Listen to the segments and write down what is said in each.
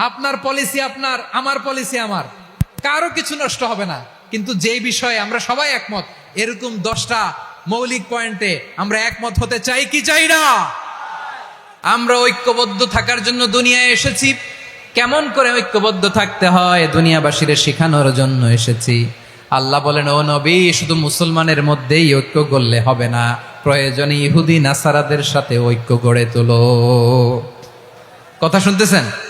আপনার পলিসি আপনার, আমার পলিসি আমার। কারও কিছু নষ্ট হবে না। কিন্তু যেই বিষয়ে আমরা সবাই একমত, এরকম দশটা মৌলিক পয়েন্টে আমরা একমত হতে চাই কি চাই না? আমরা ঐক্যবদ্ধ থাকার জন্য দুনিয়ায় এসেছি। কেমন করে ঐক্যবদ্ধ থাকতে হয় দুনিয়াবাসীর শেখানোর জন্য এসেছি। আল্লাহ বলেন, ও নবী, শুধু মুসলমানের মধ্যেই ঐক্য গড়লে হবে না। প্রয়োজনে ইহুদি, নাসারাদের সাথে ঐক্য গড়ে তোলো। কথা শুনতেছেন?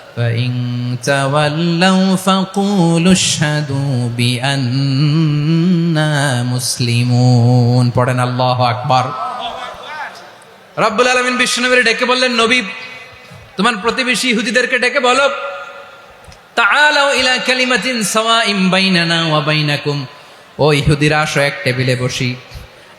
فإن تولوا فقولوا اشهدوا بأننا مسلمون পড়েন আল্লাহ আকবার রব্বুল আলমিন বিষ্ণুনবীর ডেকে বললেন নবী তোমার প্রতিবেশী ইহুদিদেরকে ডেকে বলো তাআলাও ইলা কালিমাতিন সাওয়াইম বাইনানা ওয়া বাইনাকুম ও ইহুদিরা আসো এক টেবিলে বসি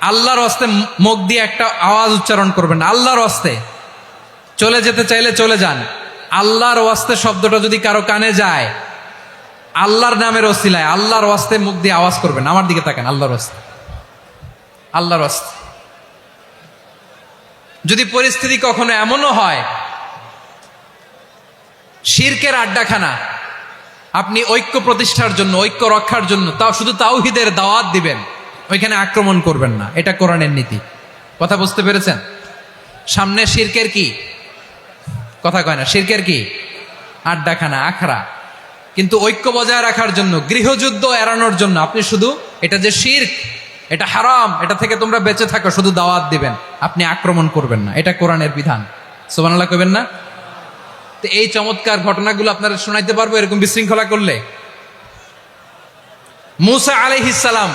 আল্লাহর হস্তে মুখ দিয়ে একটা আওয়াজ উচ্চারণ করবেন। আল্লাহর হস্তে। চলে যেতে চাইলে চলে যান। আল্লাহর ওয়াস্তে শব্দটা যদি কারও কানে যায়, আল্লাহর নামের ওসিলায় আল্লাহর ওয়াস্তে মুখ দিয়ে আওয়াজ করবেন। আমার দিকে তাকান, আল্লাহর ওয়াস্তে আল্লাহর ওয়াস্তে যদি পরিস্থিতি কখনো এমনও হয়, শিরকের আড্ডাখানা, আপনি ঐক্য প্রতিষ্ঠার জন্য, ঐক্য রক্ষার জন্য, তাও শুধু তাওহিদের দাওয়াত দিবেন। ওইখানে আক্রমণ করবেন না। এটা কোরআনের নীতি। কথা বুঝতে পেরেছেন? সামনে শিরকের কি? কথা কয় না, শিরকের কি? আড্ডাখানা, আখড়া। কিন্তু ঐক্য বজায় রাখার জন্য, গৃহযুদ্ধ এড়ানোর জন্য আপনি শুধু এটা যে শির্ক, এটা হারাম, এটা থেকে তোমরা বেঁচে থাকো, শুধু দাওয়াত দিবেন। আপনি আক্রমণ করবেন না। এটা কোরআনের বিধান। সোবানাল্লাহ কবেন না? তো এই চমৎকার ঘটনাগুলো আপনারা শোনাইতে পারব এরকম বিশৃঙ্খলা করলে? মুসা আলাইহিসালাম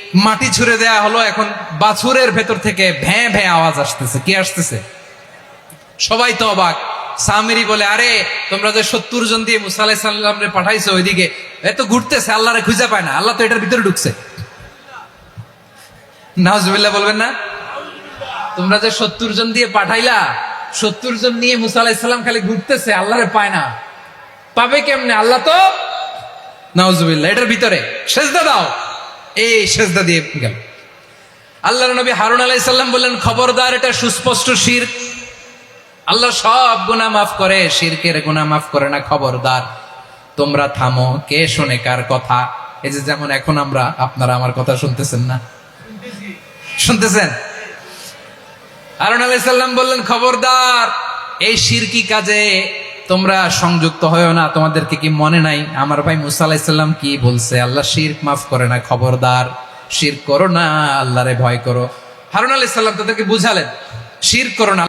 মাটি ছুঁড়ে দেয়া হলো, এখন বাছুরের ভেতর থেকে ভ্যাঁ ভ্যাঁ আওয়াজ আসতেছে। কি আসতেছে? সবাই তো অবাক। সামিরি বলে, আরে, তোমরা যে সত্তর জন দিয়ে মুসা পাঠাইছো ওইদিকে এত ঘুরতেছে, আল্লাহরে খুঁজে পায় না, আল্লাহ তো এটার ভিতরে ঢুকছে। নাহজুবিল্লাহ বলবেন না? তোমরা যে সত্তর জন দিয়ে পাঠাইলা, সত্তর জন নিয়ে মুসা খালি ঘুরতেছে, আল্লাহরে পায় না। পাবে কেমনে? আল্লাহ তো নাউজুবিল্লাহ, এটার ভিতরে। সেজদা দাও। এই সেজদা দিয়ে গেল। আল্লাহ নবী হারুন আলাইসাল্লাম বললেন, খবরদার, এটা সুস্পষ্ট শির। আল্লাহ সব গুনাহ মাফ করে, শিরকের গুনাহ মাফ করে না, খবরদার। তোমরা থামো, কে শোনে কার কথা? এই যে যেমন এখন আমরা, আপনারা আমার কথা শুনতেছেন না? শুনতেছেন? হারুন আলাইসাল্লাম বললেন, খবরদার, এই শিরকি কাজে? তোমরা সংযুক্ত হয়েও না, তোমাদেরকে কি মনে নাই? আমার ভাই মুসা আলাইসাল্লাম কি বলছে? আল্লাহ শির মাফ করে না, খবরদার। শির করো না, আল্লাহরে ভয় করো। হারুন আলাইসাল্লাম তাদেরকে বুঝালেন শির করো না।